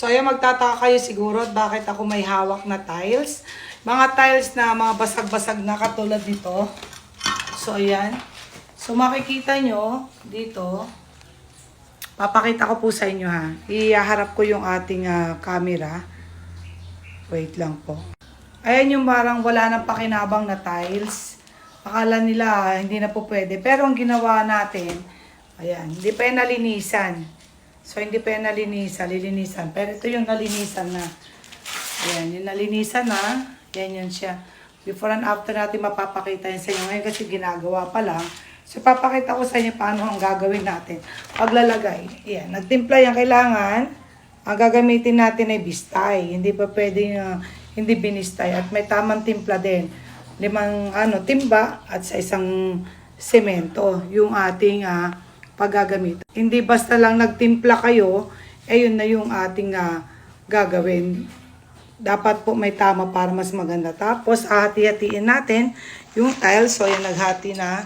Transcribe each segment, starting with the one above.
So, ayan, magtataka kayo siguro bakit ako may hawak na tiles. Mga tiles na mga basag-basag na katulad nito. So, ayan. So, makikita nyo dito. Papakita ko po sa inyo ha. Iharap ko yung ating ah, camera. Wait lang po. Ayan yung parang wala nang pakinabang na tiles. Akala nila hindi na po pwede. Pero ang ginawa natin, ayan, hindi pa yan nalinisan. So, hindi pa yan nalinisan, lilinisan. Pero ito yung nalinisan na. Ayan, yung nalinisan na. Yan yun siya. Before and after natin mapapakita yan sa inyo. Ngayon kasi ginagawa pa lang. So, papakita ko sa inyo paano ang gagawin natin. Paglalagay. Ayan, nagtimpla yan. Kailangan, ang gagamitin natin ay bistay. Hindi pa pwedeng ah, hindi binistay. At may tamang timpla din. Limang ano, timba at sa isang semento. Yung ating ah, paggagamit. Hindi basta lang nagtimpla kayo, eh yun na yung ating ah, gagawin. Dapat po may tama para mas maganda. Tapos, hati-hatiin natin yung tiles. So, ayan, naghati na.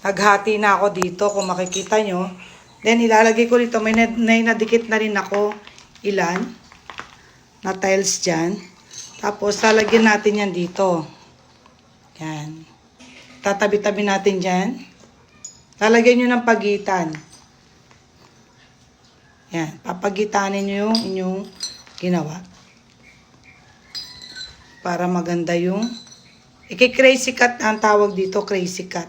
Naghati na ako dito, kung makikita nyo. Then, ilalagay ko dito. May, na- may nadikit na rin ako. Ilan? Na tiles dyan. Tapos, lalagyan natin yan dito. Yan. Tatabi-tabi natin dyan. Lalagyan nyo ng pagitan. Yan. Papagitanin nyo yung inyong ginawa. Para maganda yung... Iki-crazy cut ang tawag dito, crazy cut.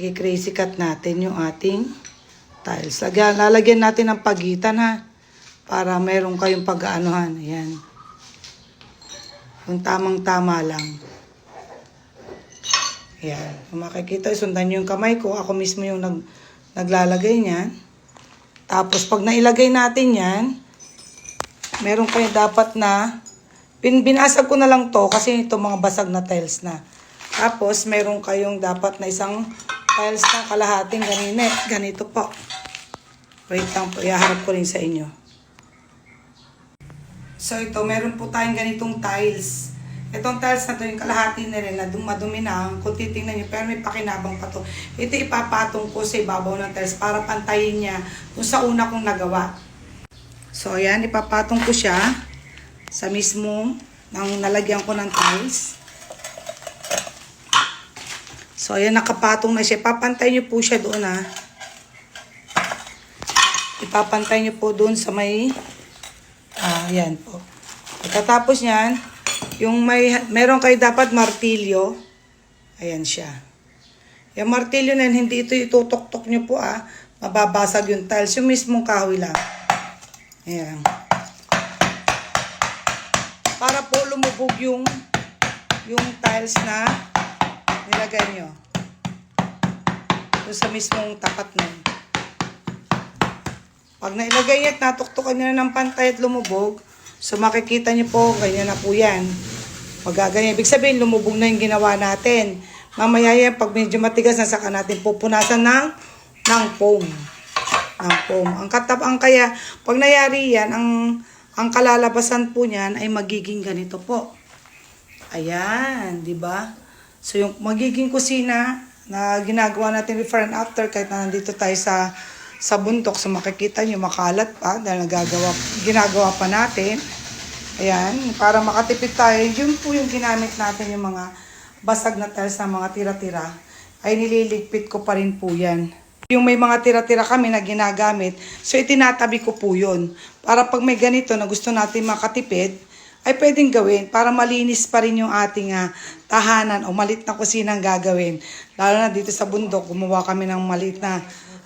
I-crazy cut natin yung ating tiles. Lagyan, lalagyan natin ng pagitan ha. Para meron kayong pag-aanuhan. Ayan. Yung tamang-tama lang. Ayan. Kung makikita, sundan nyo yung kamay ko. Ako mismo yung nag, naglalagay niyan. Tapos, pag nailagay natin yan, meron kayo dapat na, bin, binasag ko na lang to kasi ito mga basag na tiles na. Tapos, meron kayong dapat na isang tiles na kalahating ganine, ganito po. Wait lang po, iharap ko rin sa inyo. So ito, meron po tayong ganitong tiles. Itong tiles na to, yung kalahati na rin, na dum- madumi na, kung titingnan nyo, pero may pakinabang pa to. Ito ipapatong ko sa ibabaw ng tiles para pantayin niya kung sa una kong nagawa. So ayan, ipapatong ko siya sa mismo nang nalagyan ko ng tiles. So ayan, nakapatong na siya. Papantay nyo po siya doon ha. Ipapantay nyo po doon sa may Ah, yan po. Pagkatapos niyan, yung may, meron kayo dapat martilyo. Ayan siya. Yung martilyo na yan, hindi ito itutok-tok nyo po ah. Mababasag yung tiles. Yung mismong kahoy lang. Ayan. Para po lumubog yung yung tiles na nilagay nyo. Doon sa mismong tapat nun. Pag nailagay niya at natuktukan niya na ng pantay at lumubog, so makikita niyo po, ganyan na po yan. Magaganyan. Ibig sabihin, lumubog na yung ginawa natin. Mamaya yan, pag medyo matigas na saka natin pupunasan ng, ng foam. Ng foam. Ang katap, ang kaya, pag nayari yan, ang, ang kalalabasan po niyan ay magiging ganito po. Ayan, di ba? So yung magiging kusina na ginagawa natin before and after kahit na nandito tayo sa sa bundok, so makikita nyo makalat pa dahil nagagawa, ginagawa pa natin. Ayan, para makatipid tayo, yun po yung ginamit natin yung mga basag na tiles na mga tira-tira ay nililigpit ko pa rin po yan. Yung may mga tira-tira kami na ginagamit, so itinatabi ko po yun. Para pag may ganito na gusto natin makatipid, ay pwedeng gawin para malinis pa rin yung ating ah, tahanan o malit na kusinang gagawin. Lalo na dito sa bundok, gumawa kami ng malit na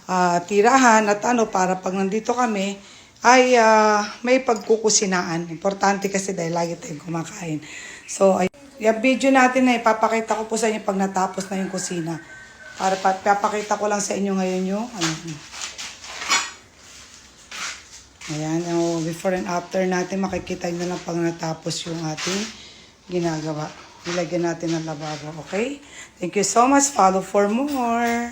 ah, tirahan at ano para pag nandito kami ay ah, may pagkukusinaan. Importante kasi dahil lagi tayong kumakain. So, ay, yung video natin na ipapakita ko po sa inyo pag natapos na yung kusina. Para pa, papakita ko lang sa inyo ngayon yung ano, Ayan, oh, before and after natin, makikita nyo lang pag natapos yung ating ginagawa. Ilagyan natin ng lababo, okay? Thank you so much. Follow for more.